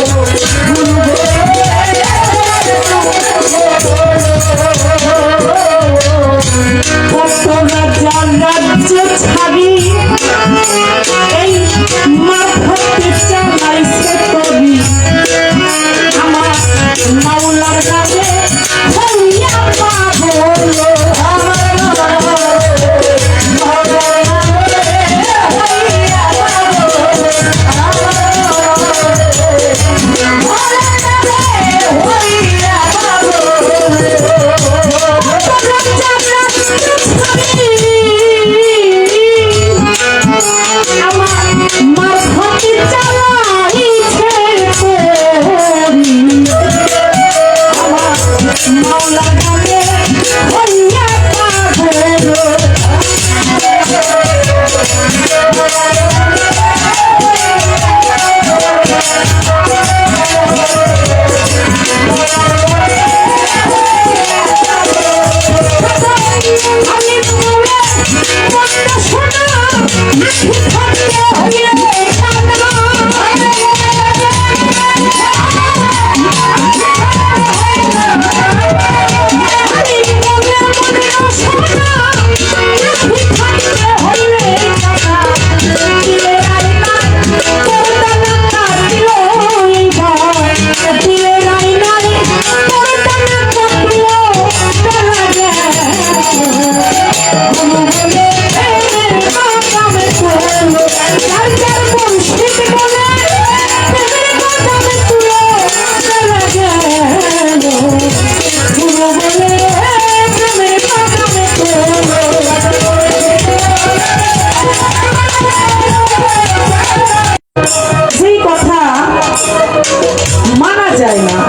ভক্তরা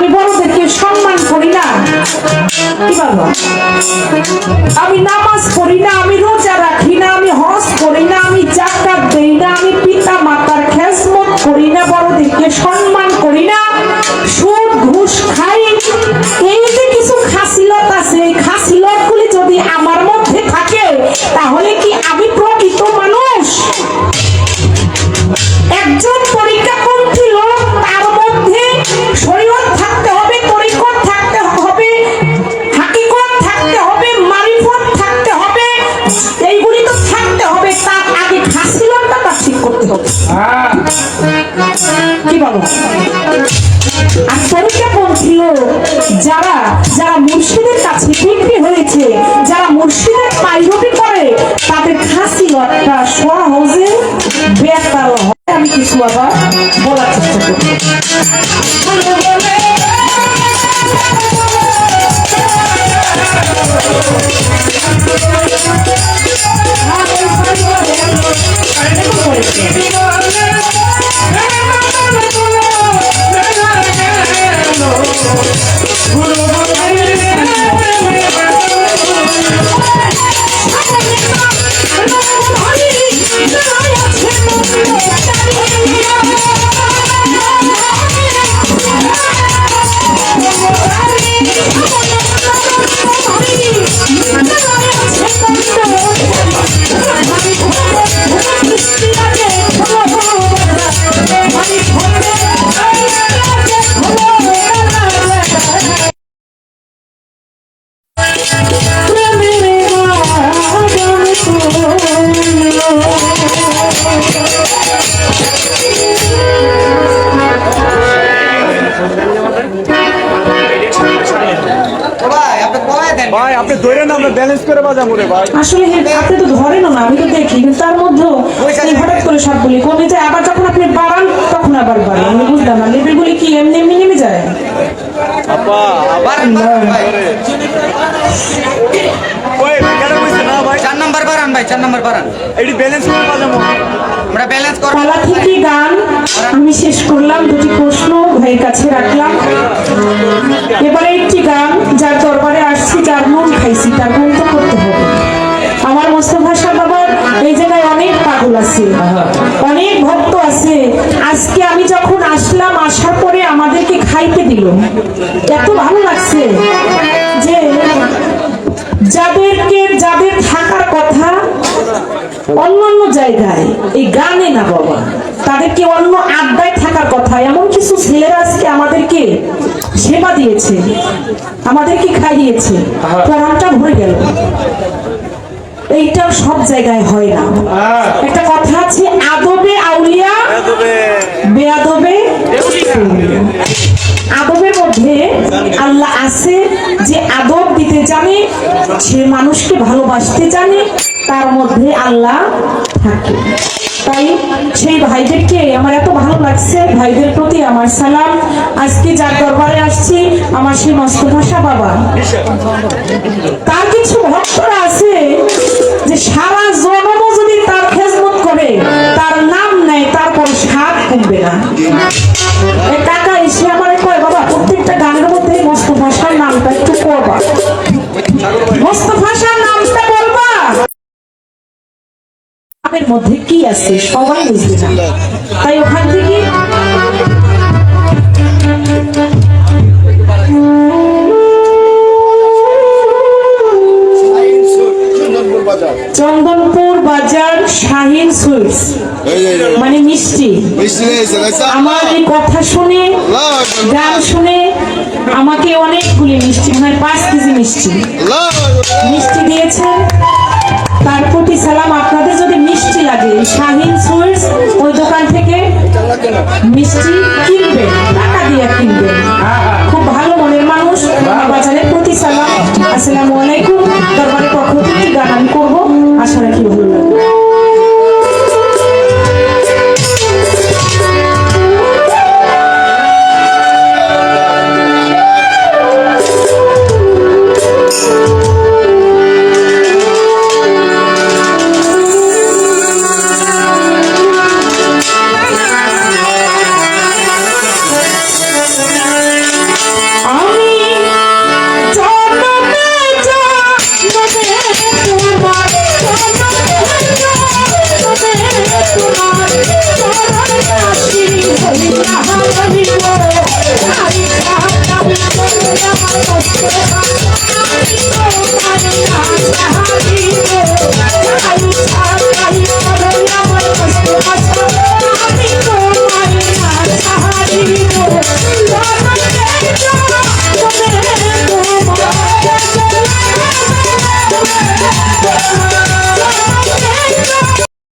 আমি বড়দেরকে সম্মান করি না। কি বলব আমি নামাজ করি না, আমি রোজা রাখি না, আমি হজ করি না, আমি জাকাত দেই না, আমি পিতা মাতার খেসমত করি না, বড়দেরকে সম্মান করি বিক্রি হয়েছে যারা মুর্শিদের পাইরুটি করে তাদের খাসি খাসিলতটা সহজে বেতাল হয় আমি কিছু আবার বলার চেষ্টা করি ভাই আপনি ধরে না আমরা ব্যালেন্স করে বাজাবো রে ভাই। আসলে হে- আপনি তো ধরেন না আমি তো দেখি কিন্তু তার মধ্যেও হঠাৎ করে সবগুলি কমে যায় আবার যখন আপনি বাড়ান তখন আবার বাড়ে আমি বুঝলাম না লেভেলগুলি কি এমনি এমনি নেমে যায়? আপা আবার বারান বারান ভাই ওই কেন কইছে না ভাই। চার নাম্বার বারান ভাই চার নাম্বার বারান। এটি ব্যালেন্স আমরা ব্যালেন্স করব। কলা থেকে গান আমি শেষ করলাম দুটি কাছে রাখলাম। এবারে একটি গান যার দরবারে আসছি যার মন খাইছি তার মন তো করতে হবে। আমার মোস্তফা শাহ বাবার এই জায়গায় অনেক পাগল আছে অনেক ভক্ত আছে। আজকে আমি যখন আসলাম আসার পরে আমাদেরকে খাইতে দিল। এত ভালো লাগছে যে যাদেরকে যাদের থাকার কথা অন্যান্য জায়গায় এই গানে না বাবা তাদেরকে অন্য আড্ডায় থাকার কথা এমন কিছু ছেলেরা আজকে আমাদেরকে সেবা দিয়েছে আমাদেরকে খাইয়েছে পরানটা ভরে গেল। এইটাও সব জায়গায় হয় না। একটা কথা আছে আদবে আউলিয়া বেয়াদবে আদবের মধ্যে আল্লাহ আছে যে আদব দিতে জানে সে মানুষকে ভালোবাসতে জানে, তার মধ্যে আল্লাহ থাকে। তাই সেই ভাইদেরকে আমার এত ভালো লাগছে, ভাইদের প্রতি আমার সালাম। আজকে যার দরবারে আসছি, আমার সেই মস্ত ভাষা বাবা। তার কিছু ভক্তরা আছে নামের মধ্যে কি আছে? সবাই বুঝবে না। তাই ওখান থেকে চন্দনপুর বাজার শাহিন সুইটস মানে মিষ্টি। আমার এই কথা শুনে, গান শুনে আমাকে অনেকগুলি মিষ্টি মানে পাঁচ কেজি মিষ্টি। মিষ্টি দিয়েছেন, তার প্রতি সালাম মিষ্টি